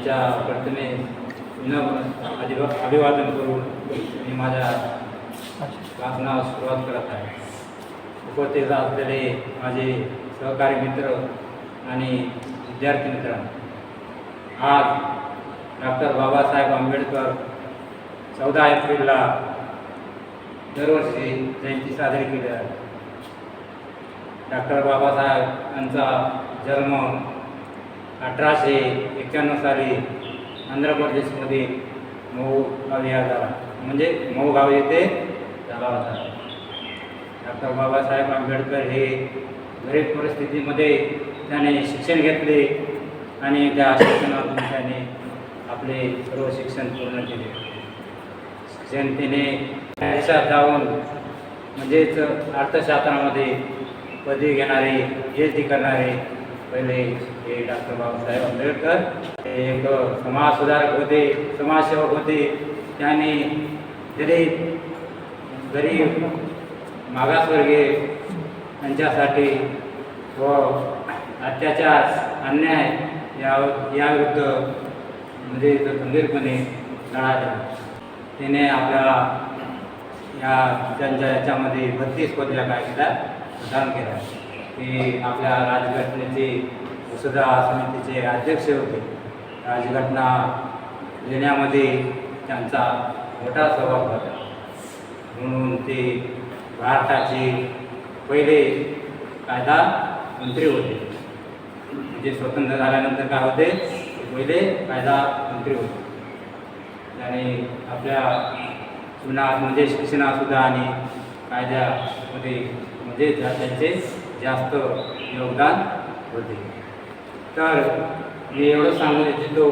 यांच्या प्रतिमे अभिवा अभिवादन करून मी माझ्या भाषणास सुरुवात करत आहे. उपस्थित असलेले माझे सहकारी मित्र आणि विद्यार्थी मित्रांनो आज डॉक्टर बाबासाहेब आंबेडकर चौदा एप्रिलला दरवर्षी जयंती साजरी केली आहे डॉक्टर बाबासाहेब यांचा जन्म अठराशे एक्क्याण्णव साली आंध्र प्रदेशमध्ये मऊ गाव या झाला म्हणजे मऊ गाव येथे झाला होता. डॉक्टर बाबासाहेब आंबेडकर हे गरीब परिस्थितीमध्ये त्याने शिक्षण घेतले आणि त्या शिक्षणातून त्याने आपले सर्व शिक्षण पूर्ण केले. शिक्षण तिने देशात जाऊन म्हणजेच अर्थशास्त्रामध्ये पदवी घेणारे पी डी करणारे पहिले हे डॉक्टर बाबासाहेब आंबेडकर हे एक समाजसुधारक होते समाजसेवक होते. त्याने जरी गरीब मागासवर्गीय यांच्यासाठी व अत्याचार अन्याय या याविरुद्ध म्हणजे खंबीरपणे लढा दिला. त्याने आपल्या या त्यांच्या याच्यामध्ये बत्तीस पदव्या काय केल्या प्रदान केल्या ते आपल्या राजघटनेचे वसुधा समितीचे अध्यक्ष होते. राजघटना लिहिण्यामध्ये त्यांचा मोठा सहभाग होता म्हणून ते भारताचे पहिले कायदा मंत्री होते. म्हणजे स्वतंत्र झाल्यानंतर काय होते? ते पहिले कायदा मंत्री होते. त्याने आपल्या म्हणजे शिक्षणातसुद्धा आणि कायद्यामध्ये म्हणजे त्यांचे जास्त योगदान होते. तर मी एवढं सांगू इच्छितो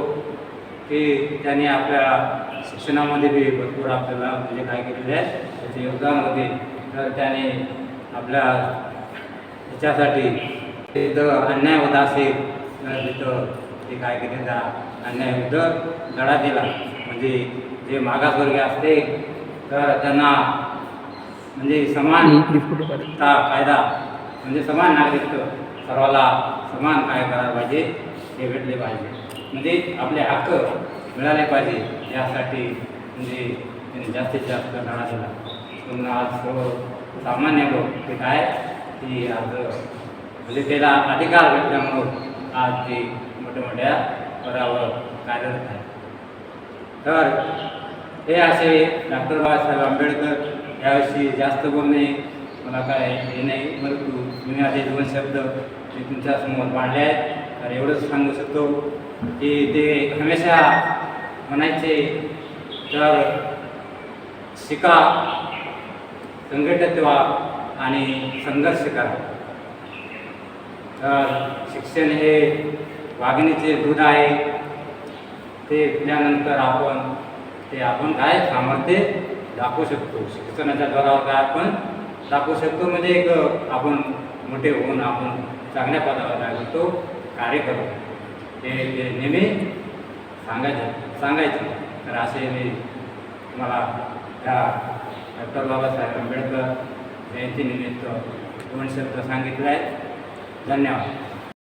की त्याने आपल्या शिक्षणामध्ये बी भरपूर आपल्याला म्हणजे काय केलेले आहे त्याचे योगदान होते तर त्याने आपल्या ह्याच्यासाठी तिथं अन्याय होत असेल तर तिथं ते काय केले त्या अन्यायाविरुद्ध लढा दिला. म्हणजे जे मागासवर्गीय असते तर त्यांना म्हणजे समान कायदा म्हणजे समान नागरिकत्व सर्वाला समान काय करायला पाहिजे हे भेटले पाहिजे. म्हणजे आपले हक्क मिळाले पाहिजे यासाठी म्हणजे त्यांनी जास्तीत जास्त लढा दिला. म्हणून आज सर्व सामान्य लोक ते काय? की आज म्हणजे त्याला अधिकार भेटल्यामुळं आज ते मोठ्या मोठ्या पदावर कार्यरत आहे तर हे असे डॉक्टर बाबासाहेब आंबेडकर याविषयी जास्त बोलणे मला काय हे नाही परंतु मी माझे दोन शब्द ते तुमच्यासमोर मांडले आहेत. तर एवढंच सांगू शकतो की ते हमेशा म्हणायचे तर शिका संघटित व्हा आणि संघर्ष करा. तर शिक्षण हे वाघिणीचे दूध आहे. ते पिल्यानंतर आपण ते आपण काय सामर्थ्य दाखवू शकतो? शिक्षणाच्या द्वारावर काय आपण दाखवू शकतो. म्हणजे एक आपण मोठे होऊन आपण चांगल्या पदावर काय कार्य करतो हे ते नेहमी सांगायचं सांगायचं. तर असे मी तुम्हाला त्या डॉक्टर बाबासाहेब आंबेडकर जयंतीनिमित्त दोन शब्द सांगितले आहेत. धन्यवाद.